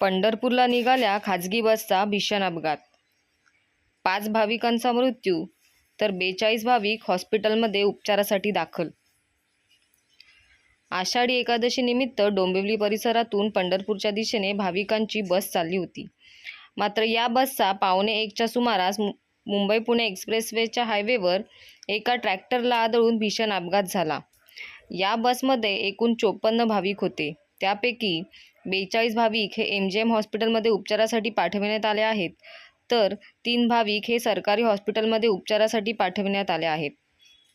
पंढरपूरला निघाल्या खाजगी बसचा भीषण अपघात. पाच भाविकांचा मृत्यू तर बेचाळीस भाविक हॉस्पिटलमध्ये उपचारासाठी दाखल. आषाढी एकादशी निमित्त डोंबिवली परिसरातून पंढरपूरच्या दिशेने भाविकांची बस चालली होती. मात्र या बसचा पावणे एकच्या सुमारास मुंबई पुणे एक्सप्रेसवेच्या हायवेवर एका ट्रॅक्टरला आदळून भीषण अपघात झाला. या बसमध्ये एकूण चोपन्न भाविक होते. त्यापैकी बेचाळीस भाविक हे एम जी एम हॉस्पिटलमध्ये उपचारासाठी पाठविण्यात आले आहेत तर तीन भाविक हे सरकारी हॉस्पिटलमध्ये उपचारासाठी पाठविण्यात आले आहेत.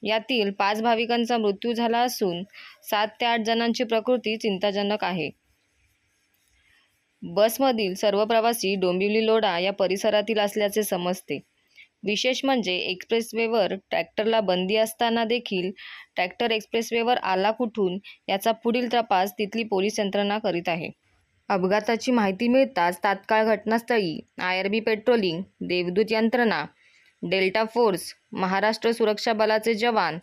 यातील पाच भाविकांचा मृत्यू झाला असून सात ते आठ जणांची प्रकृती चिंताजनक आहे. बसमधील सर्व प्रवासी डोंबिवली लोढा या परिसरातील असल्याचे समजते. विशेष म्हणजे एक्सप्रेसवेवर ट्रॅक्टरला बंदी असताना देखील ट्रॅक्टर एक्सप्रेसवेवर आला कुठून याचा पुढील तपास तिथली पोलीस यंत्रणा करीत आहे. अपघाताची माहिती मिळताच तात्काळ घटनास्थळी आय आर बी पेट्रोलिंग देवदूत यंत्रणा डेल्टा फोर्स महाराष्ट्र सुरक्षा बलाचे जवान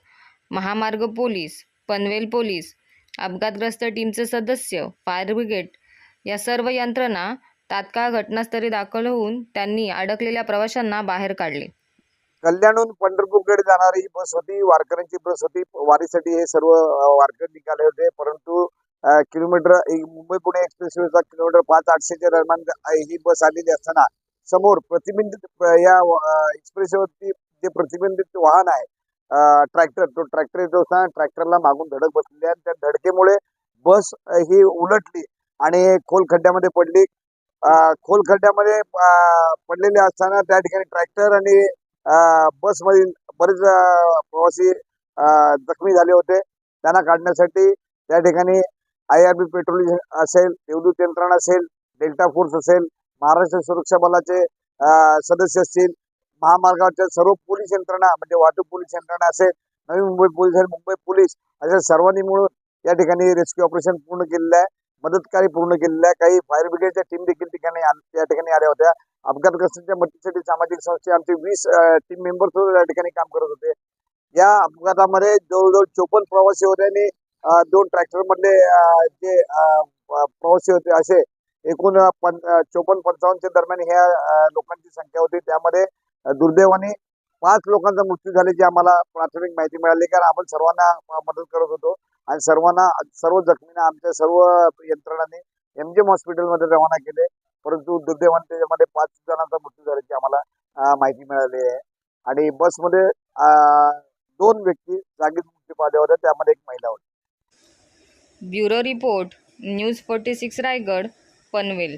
महामार्ग पोलीस पनवेल पोलीस अपघातग्रस्त टीमचे सदस्य फायर ब्रिगेड या सर्व यंत्रणा तात्काळ घटनास्थळी दाखल होऊन त्यांनी अडकलेल्या प्रवाशांना बाहेर काढले. कल्याणहून पंढरपूरकडे जाणारी ही बस होती वारकऱ्यांची बस होती. वारीसाठी हे सर्व वारकरी निघाले होते. परंतु किलोमीटर मुंबई पुणे एक्सप्रेसवेचा किलोमीटर पाच आठशेच्या दरम्यान ही बस आलेली असताना समोर प्रतिबंधित या या एक्सप्रेसवरती जे प्रतिबंधित वाहन आहे ट्रॅक्टर तो ट्रॅक्टर येतो असताना ट्रॅक्टरला मागून धडक बसलेली आहे. त्या धडकेमुळे बस ही उलटली आणि खोल खड्ड्यामध्ये पडली खोल खड्ड्यामध्ये पडलेली असताना त्या ठिकाणी ट्रॅक्टर आणि बसमधील बरेच प्रवासी अ, जखमी झाले होते. त्यांना काढण्यासाठी त्या ठिकाणी आय आर बी पेट्रोलिंग असेल देवदूत यंत्रणा असेल डेल्टा फोर्स असेल महाराष्ट्र सुरक्षा बलाचे अ, सदस्य असतील महामार्गाच्या सर्व पोलीस यंत्रणा म्हणजे वाहतूक पोलीस यंत्रणा असेल नवी मुंबई पोलीस मुंबई पोलीस अशा सर्वांनी मिळून या ठिकाणी रेस्क्यू ऑपरेशन पूर्ण केलेलं आहे. मदतकारी पूर्ण केलेल्या काही फायर ब्रिगेडच्या टीम देखील ठिकाणी या ठिकाणी आल्या होत्या. अपघातग्रस्तांच्या मदतीसाठी सामाजिक संस्थे आमचे वीस टीम मेंबर्स या ठिकाणी काम करत होते. या अपघातामध्ये जवळजवळ चोपन्न प्रवासी होते आणि दोन ट्रॅक्टर मधले जे प्रवासी होते असे एकूण पं चोपन्न पंचावन्नच्या दरम्यान ह्या लोकांची संख्या होती. त्यामध्ये दुर्दैवाने पाच लोकांचा मृत्यू झाल्याची आम्हाला प्राथमिक माहिती मिळाली. कारण आपण सर्वांना मदत करत होतो. आणि सर्वांना सर्व जखमींना आमच्या सर्व यंत्रणांनी एम जी एम हॉस्पिटलमध्ये रवाना केले. परंतु दुर्दैवाने त्याच्यामध्ये पाच जणांचा मृत्यू झाल्याची आम्हाला माहिती मिळाली आहे. आणि बसमध्ये दोन व्यक्ती जागीच मृत्यू पावल्या होत्या. त्यामध्ये एक महिला होती. Bureau report news forty six Raigad Panvel.